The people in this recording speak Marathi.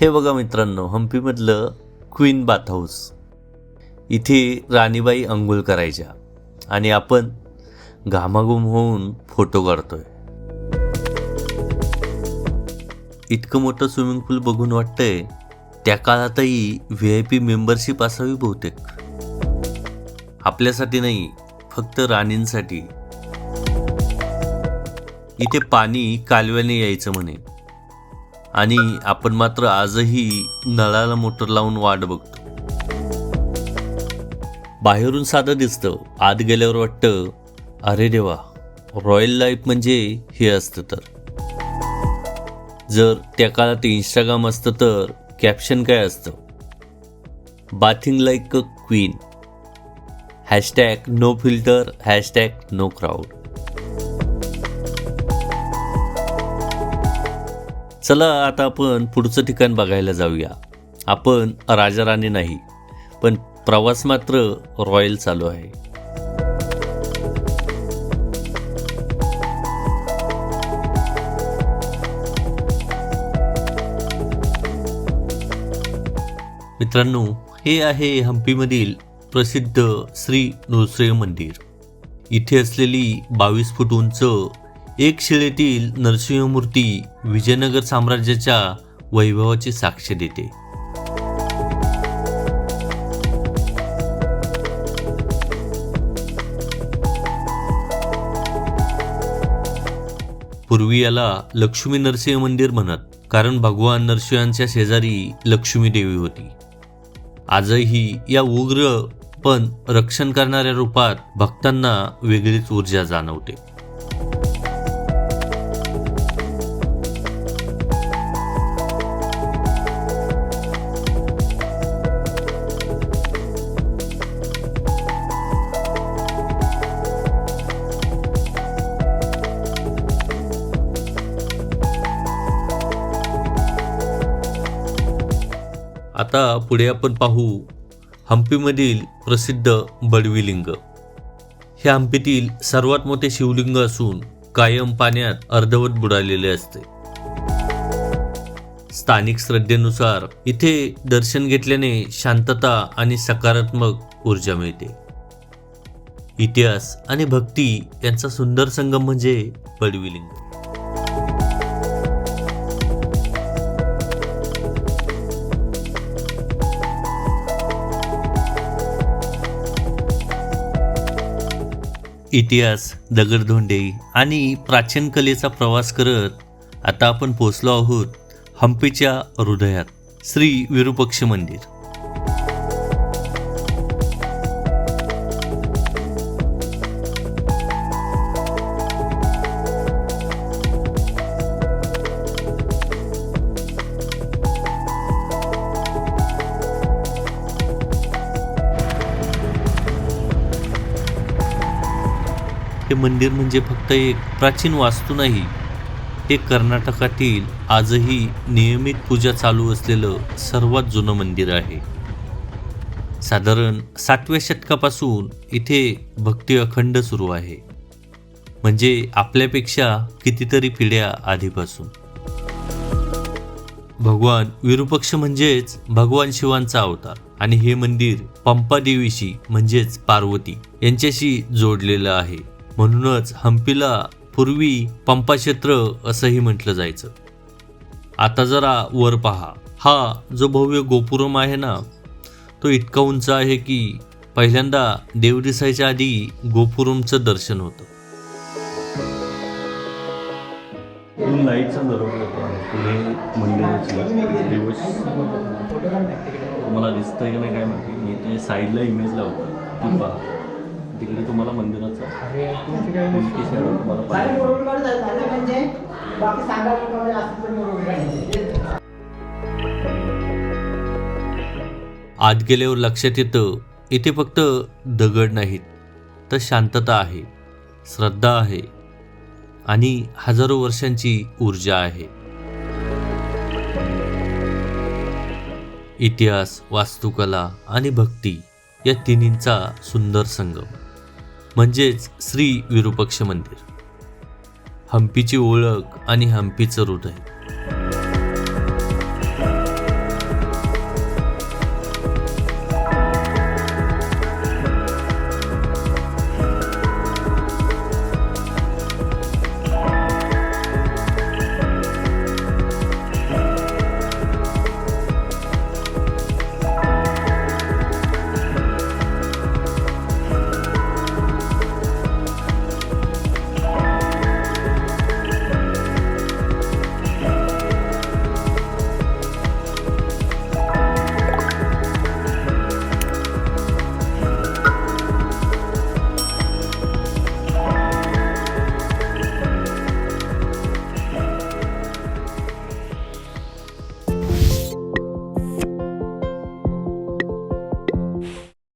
हे बघा मित्रांनो हम्पीमधलं क्वीन बाथ हाऊस इथे राणीबाई अंघोळ करायच्या आणि आपण घामाघूम होऊन फोटो काढतोय. इतकं मोठं स्विमिंग पूल बघून वाटतंय त्या काळातही व्ही आय पी मेंबरशिप असावी बहुतेक. आपल्यासाठी नाही फक्त राणींसाठी. इथे पाणी कालव्याने यायचं म्हणे. आणि आपण मात्र आजही नळाला मोटर लावून वाट बघतो. बाहेरून साधं दिसतं. आत गेल्यावर वाटतं अरे देवा रॉयल लाईफ म्हणजे हे असतं तर. जर त्या काळात इंस्टाग्राम असतं तर कॅप्शन काय असतं? Bathing like a queen hashtag no filter hashtag no crowd चला आता आपण पुढचं ठिकाण बघायला जाऊया. आपण राजाराणी नाही पण प्रवास मात्र रॉयल चालू आहे. मित्रांनो हे आहे हम्पीमधील प्रसिद्ध श्री नृसिंह मंदिर. इथे असलेली बावीस फूट उंच एक शिळेतील नरसिंहमूर्ती विजयनगर साम्राज्याच्या वैभवाची साक्ष देते. पूर्वी याला लक्ष्मी नरसिंह मंदिर म्हणत कारण भगवान नरसिंहांच्या शेजारी लक्ष्मी देवी होती. आजही या उग्र पण रक्षण करणाऱ्या रूपात भक्तांना वेगळीच ऊर्जा जाणवते. आता पुढे आपण पाहू हम्पीमधील प्रसिद्ध बडवीलिंग. हे हम्पीतील सर्वात मोठे शिवलिंग असून कायम पाण्यात अर्धवट बुडालेले असते. स्थानिक श्रद्धेनुसार इथे दर्शन घेतल्याने शांतता आणि सकारात्मक ऊर्जा मिळते. इतिहास आणि भक्ती यांचा सुंदर संगम म्हणजे बडवीलिंग. इतिहास दगडधोंडे आणि प्राचीन कलेचा प्रवास करत आता आपण पोचलो आहोत हम्पीच्या हृदयात श्री विरूपक्ष मंदिर. हे मंदिर म्हणजे फक्त एक प्राचीन वास्तू नाही हे कर्नाटकातील आजही नियमित पूजा चालू असलेलं सर्वात जुनं मंदिर आहे. साधारण सातव्या शतकापासून इथे भक्ती अखंड सुरू आहे. म्हणजे आपल्यापेक्षा कितीतरी पिढ्या आधीपासून. भगवान विरूपक्ष म्हणजेच भगवान शिवांचा अवतार आणि हे मंदिर पंपा देवीशी म्हणजेच पार्वती यांच्याशी जोडलेलं आहे. म्हणूनच हम्पीला पूर्वी पंपा क्षेत्र असंही म्हटलं जायचं. आता जरा वर पहा. हा जो भव्य गोपुरम आहे ना तो इतका उंच आहे की पहिल्यांदा देव दिसायच्या आधी गोपुरमचं दर्शन होतं. लाईटचा दरवाजा पुढे मंदिराची दिवस. तुम्हाला दिसतंय की नाही काय माहिती. मी ते साईडला इमेज लावतो. ती पहा. तिकडे तुम्हाला मंदिराचा पाहायला आत गेल्यावर लक्षात येतं इथे फक्त दगड नाहीत तर शांतता आहे श्रद्धा आहे आणि हजारो वर्षांची ऊर्जा आहे. इतिहास वास्तुकला आणि भक्ती या तिन्हींचा सुंदर संगम. म्हणजेच श्री विरूपक्ष मंदिर. हम्पीची ओळख आणि हम्पीचं हृदय.